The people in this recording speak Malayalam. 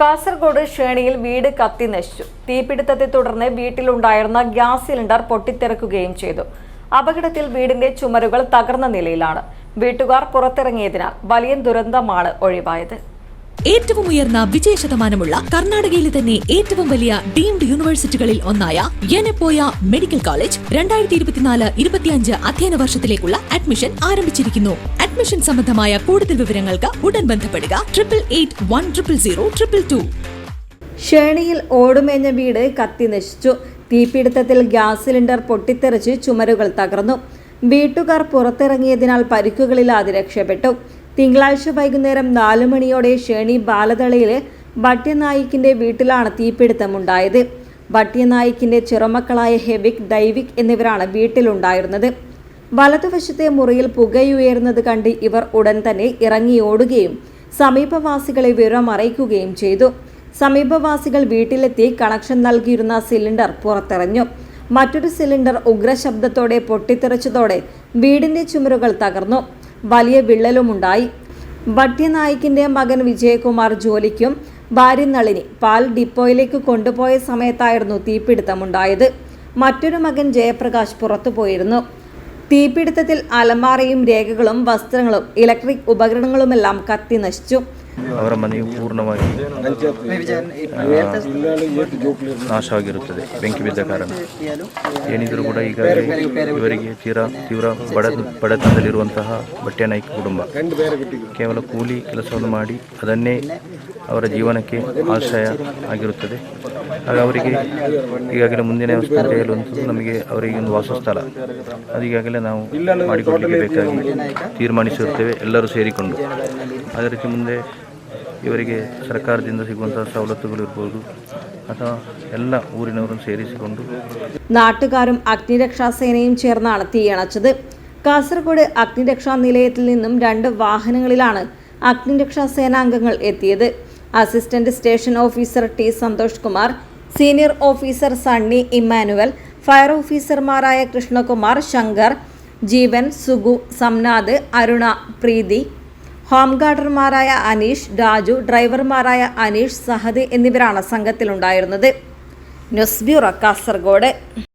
കാസർഗോഡ് ഷേണിയിൽ വീട് കത്തി നശിച്ചു. തീപിടുത്തത്തെ തുടർന്ന് വീട്ടിലുണ്ടായിരുന്ന ഗ്യാസ് സിലിണ്ടർ പൊട്ടിത്തെറിക്കുകയും ചെയ്തു. അപകടത്തിൽ വീടിന്റെ ചുമരുകൾ തകർന്ന നിലയിലാണ്. വീട്ടുകാർ പുറത്തിറങ്ങിയതിനാൽ വലിയ ദുരന്തമാണ് ഒഴിവായത്. ഏറ്റവും ഉയർന്ന വിജയ ശതമാനമുള്ള കർണാടകയിലെ തന്നെ ഏറ്റവും വലിയ ഡീംഡ് യൂണിവേഴ്സിറ്റികളിൽ ഒന്നായ യനപ്പോയ മെഡിക്കൽ കോളേജ് രണ്ടായിരത്തി ഇരുപത്തിനാല് ഇരുപത്തിയഞ്ച് അധ്യയന വർഷത്തിലേക്കുള്ള അഡ്മിഷൻ ആരംഭിച്ചിരിക്കുന്നു. അഡ്മിഷൻ സംബന്ധമായ കൂടുതൽ വിവരങ്ങൾക്ക് ഉടൻ ബന്ധപ്പെടുക. Triple eight one triple zero triple two ഷേണിയിൽ ഓടുമേഞ്ഞ വീട് കത്തി നശിച്ചു. തീപിടുത്തത്തിൽ ഗ്യാസ് സിലിണ്ടർ പൊട്ടിത്തെറിച്ച് ചുമരുകൾ തകർന്നു. വീട്ടുകാർ പുറത്തിറങ്ങിയതിനാൽ പരിക്കുകളില്ലാതെ രക്ഷപ്പെട്ടു തിങ്കളാഴ്ച വൈകുന്നേരം നാലു മണിയോടെ ഷേണി ബാലതളയിലെ ഭട്ട്യനായിക്കിന്റെ വീട്ടിലാണ് തീപിടുത്തമുണ്ടായത്. ഭട്ട്യനായിക്കിന്റെ ചെറുമക്കളായ ഹെവിക് ദൈവിക് എന്നിവരാണ് വീട്ടിലുണ്ടായിരുന്നത്. വലതുവശത്തെ മുറിയിൽ പുകയുയർന്നത് കണ്ട് ഇവർ ഉടൻ തന്നെ ഇറങ്ങിയോടുകയും സമീപവാസികളെ വിവരം അറിയിക്കുകയും ചെയ്തു. സമീപവാസികൾ വീട്ടിലെത്തി കണക്ഷൻ നൽകിയിരുന്ന സിലിണ്ടർ പുറത്തെറിഞ്ഞു. മറ്റൊരു സിലിണ്ടർ ഉഗ്രശബ്ദത്തോടെ പൊട്ടിത്തെറിച്ചതോടെ വീടിന്റെ ചുമരുകൾ തകർന്നു. വലിയ വിള്ളലുമുണ്ടായി. ഭട്ട്യനായിക്കിന്റെ മകൻ വിജയകുമാർ ജോലിക്കും ഭാര്യ നളിനി പാൽ ഡിപ്പോയിലേക്ക് കൊണ്ടുപോയ സമയത്തായിരുന്നു തീപിടുത്തമുണ്ടായത്. മറ്റൊരു മകൻ ജയപ്രകാശ് പുറത്തുപോയിരുന്നു. തീപിടുത്തത്തിൽ അലമാറയും രേഖകളും വസ്ത്രങ്ങളും ഇലക്ട്രിക് ഉപകരണങ്ങളുമെല്ലാം കത്തി നശിച്ചു ಅವರ ಮನೆಯು ಪೂರ್ಣವಾಗಿ ಆ, ನಾಶವಾಗಿರುತ್ತದೆ ಬೆಂಕಿ ಬಿದ್ದ ಕಾರಣ ಏನಿದ್ರೂ ಕೂಡ ಈಗಾಗಲೇ ಇವರಿಗೆ ತೀರಾ ತೀವ್ರ ಬಡ ಬಡತನದಲ್ಲಿರುವಂತಹ ಬಟ್ಟೆ ನಾಯ್ಕ ಕುಟುಂಬ ಕೇವಲ ಕೂಲಿ ಕೆಲಸವನ್ನು ಮಾಡಿ ಅದನ್ನೇ ಅವರ ಜೀವನಕ್ಕೆ ಆಶ್ರಯ ಆಗಿರುತ್ತದೆ ಆಗ ಅವರಿಗೆ ಈಗಾಗಲೇ ಮುಂದಿನ ತೆಗೆಯಲಂತೂ ನಮಗೆ ಅವರಿಗೆ ಒಂದು ವಾಸಸ್ಥಳ ಅದು ಈಗಾಗಲೇ ನಾವು ಮಾಡಿಕೊಡಲಿಕ್ಕೆ ಬೇಕಾಗಿ ತೀರ್ಮಾನಿಸಿರುತ್ತೇವೆ ಎಲ್ಲರೂ ಸೇರಿಕೊಂಡು ಅದೇ ರೀತಿ ಮುಂದೆ ಇವರಿಗೆ ಸರ್ಕಾರದಿಂದ ಸಿಗುವಂತಹ ಸವಲತ್ತುಗಳು ಇರ್ಬೋದು ಅಥವಾ ಎಲ್ಲ ಊರಿನವರನ್ನು ಸೇರಿಸಿಕೊಂಡು നാട്ടുകാരും അഗ്നിരക്ഷാസേനയും ചേർന്നാണ് തീയണച്ചത് കാസർഗോഡ് അഗ്നിരക്ഷാ നിലയത്തിൽ നിന്നും രണ്ട് വാഹനങ്ങളിലാണ് അഗ്നിരക്ഷാ സേനാംഗങ്ങൾ എത്തിയത് assistant station officer T Santhosh Kumar senior officer Sunny Immanuel fire ഓഫീസർമാരായ കൃഷ്ണകുമാർ ശങ്കർ ജീവൻ സുഗു സംനാഥ് അരുണ പ്രീതി ഹോംഗാർഡർമാരായ അനീഷ് രാജു ഡ്രൈവർമാരായ അനീഷ് സഹദ് എന്നിവരാണ് സംഘത്തിലുണ്ടായിരുന്നത്. News bureau Kasaragod.